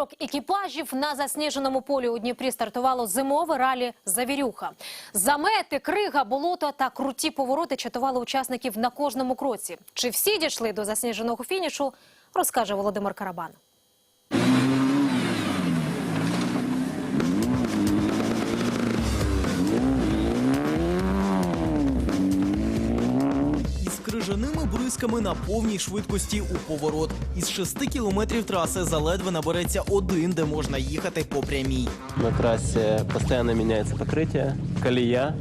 40 екіпажів на засніженому полі у Дніпрі стартувало зимове ралі Завірюха. Замети, крига, болото та круті повороти чатували учасників на кожному кроці. Чи всі дійшли до засніженого фінішу, розкаже Володимир Карабан. крижаними бризками на повній швидкості у поворот. Із 6 кілометрів траси заледве набереться один, де можна їхати по прямій. На трассе постоянно меняется покрытие, колея.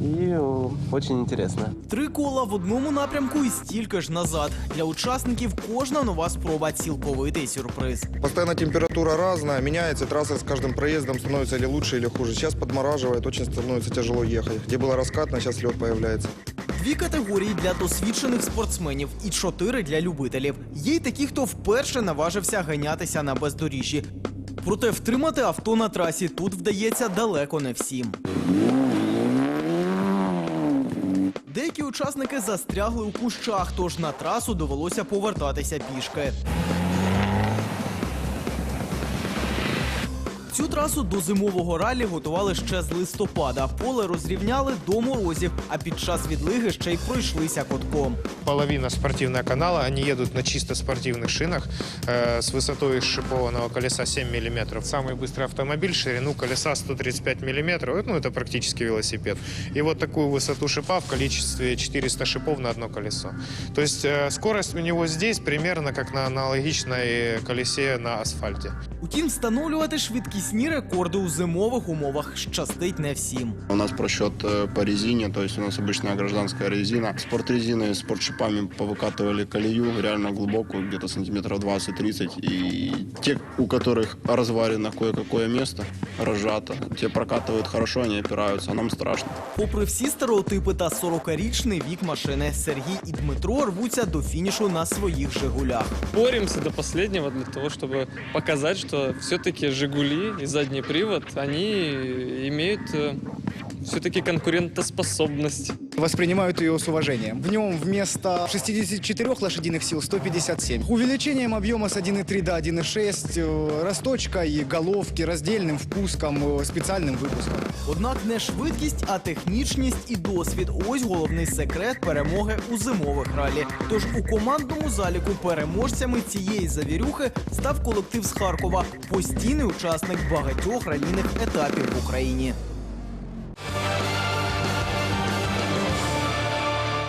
И э, очень интересно. Три кола в одному напрямку і стільки ж назад. Для учасників кожна нова спроба цілковитий сюрприз. Постоянно температура разная, меняется, трасса с каждым проездом становится или лучше, или хуже. Сейчас подмораживает, очень становится тяжело ехать. Где было раскатно, сейчас лед появляется. Дві категорії для досвідчених спортсменів і чотири для любителів. Є й такі, хто вперше наважився ганятися на бездоріжжі. Проте втримати авто на трасі тут вдається далеко не всім. Деякі учасники застрягли у кущах, тож на трасу довелося повертатися пішки. Цю трасу до зимового ралі готували ще з листопада. Поле розрівняли до морозів, а під час відлиги ще й пройшлися котком. половина спортивного канала, они едут на чисто спортивных шинах э, с высотой шипованного колеса 7 мм. Самый быстрый автомобиль, ширину колеса 135 мм, ну это практически велосипед. И вот такую высоту шипа в количестве 400 шипов на одно колесо. То есть э, скорость у него здесь примерно как на аналогичной колесе на асфальте. Утім, встановлювати швидкісні рекорди у зимових умовах щастить не всім. У нас просчет э, по резине, то есть у нас обычная гражданская резина. Спортрезиной, с спортшипами повыкатывали колею, реально глубокую, где-то сантиметров 20-30. И те, у которых разварено кое-какое место, разжато, те прокатывают хорошо, они опираются, а нам страшно. Попри всі стереотипи та 40-річний вік машини, Сергій і Дмитро рвуться до фінішу на своїх Жигулях. боремся до последнего для того, чтобы показать, что все-таки «Жигули» и задний привод, они имеют все-таки конкурентоспособность. воспринимают ее с уважением. В нем вместо 64 лошадиных сил 157. Увеличением объема с 1,3 до 1,6, э, расточкой головки, раздельным впуском, э, специальным выпуском. Однак не швидкість, а технічність і досвід. Ось головний секрет перемоги у зимових ралі. Тож у командному заліку переможцями цієї завірюхи став колектив з Харкова, постійний учасник багатьох ралійних етапів в Україні.